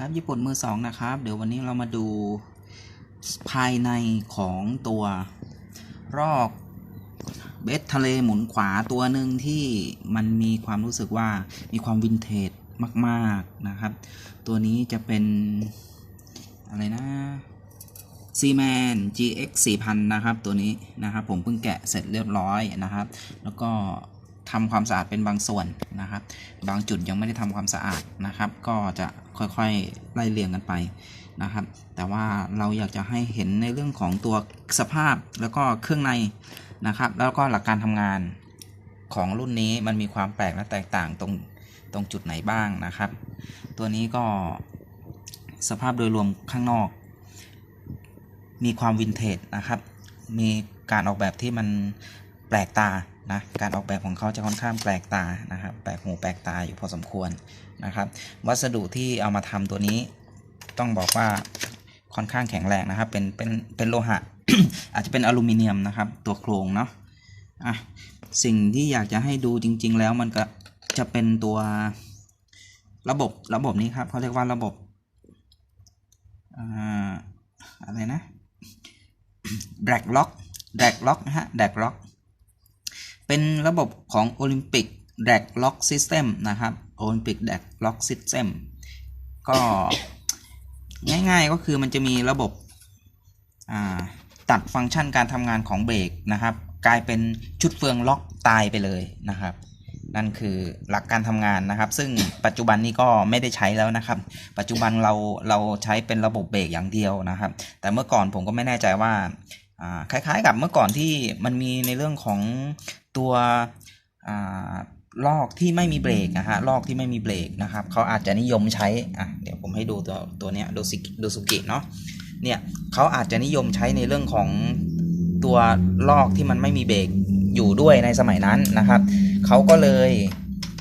ครับญี่ปุ่นมือสองนะครับ เดี๋ยววันนี้เรามาดูภายในของตัวรอกเบสทะเลหมุนขวาตัวหนึ่งที่มันมีความรู้สึกว่ามีความวินเทจมากๆนะครับ ตัวนี้จะเป็น อะไรนะซีแมน GX 4000 นะครับ ตัวนี้นะครับ ผมเพิ่งแกะเสร็จเรียบร้อยนะครับ แล้วก็ ทำความสะอาดเป็นบางส่วนนะครับ บางจุดยังไม่ได้ทำความสะอาดนะครับ ก็จะค่อยๆไล่เรียงกันไปนะครับ แต่ว่าเราอยากจะให้เห็นในเรื่องของตัวสภาพแล้วก็เครื่องในนะครับ แล้วก็หลักการทำงานของรุ่นนี้มันมีความแปลกและแตกต่างตรงตรงจุดไหนบ้างนะครับ ตัวนี้ก็สภาพโดยรวมข้างนอก มีความวินเทจนะครับ มีการออกแบบที่มันแปลกตา นะการออกแบบของเขาจะค่อนข้างแปลกตานะครับแปลกหูแปลกตาอยู่พอสมควรนะครับ วัสดุที่เอามาทำตัวนี้ต้องบอกว่าค่อนข้างแข็งแรงนะครับ เป็นเป็นเป็นโลหะ อาจจะเป็นอลูมิเนียมนะครับ ตัวโครงเนาะอะสิ่งที่อยากจะให้ดูจริง ๆ แล้วมันก็จะเป็นตัวระบบระบบนี้ครับเขาเรียกว่าระบบอะไรนะ drag lock drag lock นะฮะ drag lock เป็นระบบของ Olympic drag lock system นะครับ Olympic drag lock system ก็ง่ายๆก็คือมันจะมีระบบตัดฟังก์ชันการทำงานของเบรกนะครับ กลายเป็นชุดเฟืองล็อกตายไปเลยนะครับ นั่นคือหลักการทำงานนะครับ ซึ่งปัจจุบันนี้ก็ไม่ได้ใช้แล้วนะครับ ปัจจุบันเราเราใช้เป็นระบบเบรกอย่างเดียวนะครับ แต่เมื่อก่อนผมก็ไม่แน่ใจว่า คล้ายๆกับเมื่อก่อนที่มันมีในเรื่องของตัวลอกที่ไม่มีเบรกนะฮะลอกที่ไม่มีเบรกนะครับเขาอาจจะนิยมใช้อะเดี๋ยวผมให้ดูตัวตัวเนี้ยดูสิดูสุกิเนาะเนี่ยเขาอาจจะนิยมใช้ในเรื่องของตัวลอกที่มันไม่มีเบรกอยู่ด้วยในสมัยนั้นนะครับเขาก็เลย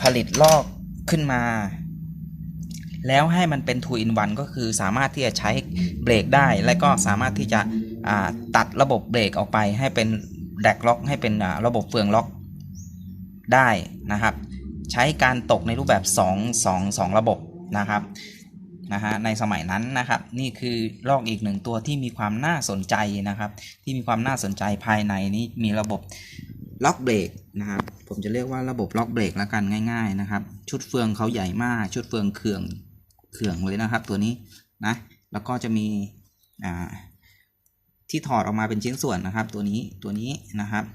ผลิตลอกขึ้นมา แล้วให้มันเป็น2 in 1ก็คือสามารถที่จะใช้เบรกได้ และก็สามารถที่จะ ตัดระบบเบรกออกไปให้เป็นแดกล็อก ให้เป็นระบบเฟืองล็อกได้นะครับ ใช้การตกในรูปแบบ 2 2 2 ระบบนะครับนะฮะในสมัยนั้นนะครับ นี่คือลอกอีกหนึ่งตัวที่มีความน่าสนใจนะครับ ที่มีความน่าสนใจภายในนี้มีระบบล็อกเบรกนะครับ ผมจะเรียกว่าระบบล็อกเบรกแล้วกันง่ายๆนะครับ ชุดเฟืองเขาใหญ่มาก ชุดเฟืองเขื่องเขื่องเลยนะครับ ตัวนี้นะ แล้วก็จะมีอ่า ที่ถอดออกมาเป็นชิ้นส่วนนะครับ ตัวนี้ตัวนี้นะครับ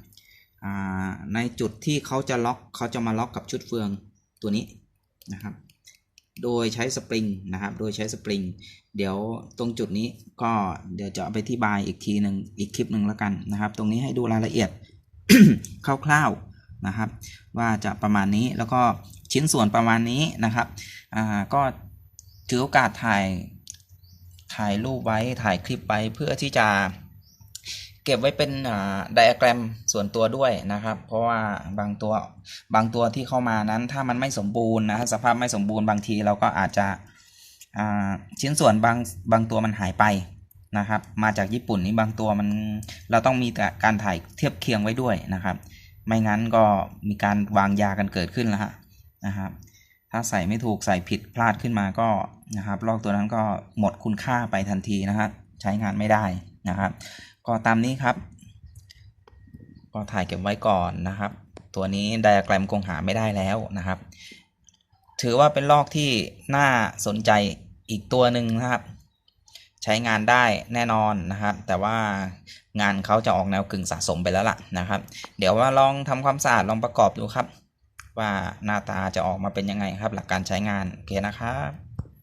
ในจุดที่เขาจะล็อกเขาจะมาล็อกกับชุดเฟืองตัวนี้นะครับ โดยใช้สปริงนะครับ โดยใช้สปริง เดี๋ยวตรงจุดนี้ก็เดี๋ยวจะไปที่บายอีกทีหนึ่งอีกคลิปหนึ่งแล้วกันนะครับ ตรงนี้ให้ดูรายละเอียดคร่าวๆนะครับ ว่าจะประมาณนี้แล้วก็ชิ้นส่วนประมาณนี้นะครับอ่าก็ถือโอกาสถ่ายถ่ายรูปไว้ถ่ายคลิปไว้เพื่อที่จะ เก็บไว้เป็นไดอะแกรมส่วนตัวด้วยนะครับ เพราะว่าบางตัวบางตัวที่เข้ามานั้นถ้ามันไม่สมบูรณ์นะสภาพไม่สมบูรณ์บางทีเราก็อาจจะชิ้นส่วนบางบางตัวมันหายไปนะครับ มาจากญี่ปุ่นนี่บางตัวมันเราต้องมีการถ่ายเทียบเคียงไว้ด้วยนะครับ ไม่งั้นก็มีการวางยากันเกิดขึ้นแล้วฮะนะครับ ถ้าใส่ไม่ถูกใส่ผิดพลาดขึ้นมาก็นะครับลอกตัวนั้นก็หมดคุณค่าไปทันทีนะครับใช้งานไม่ได้นะครับ ก็ตามนี้ครับ ก็ถ่ายเก็บไว้ก่อนนะครับ ตัวนี้ไดอะแกรมคงหาไม่ได้แล้วนะครับ ถือว่าเป็นลอกที่น่าสนใจอีกตัวหนึ่งนะครับ ใช้งานได้แน่นอนนะครับ แต่ว่างานเขาจะออกแนวกึ่งสะสมไปแล้วล่ะนะครับ เดี๋ยวว่าลองทำความสะอาดลองประกอบดูครับ ว่าหน้าตาจะออกมาเป็นยังไงครับ หลักการใช้งานโอเคนะครับ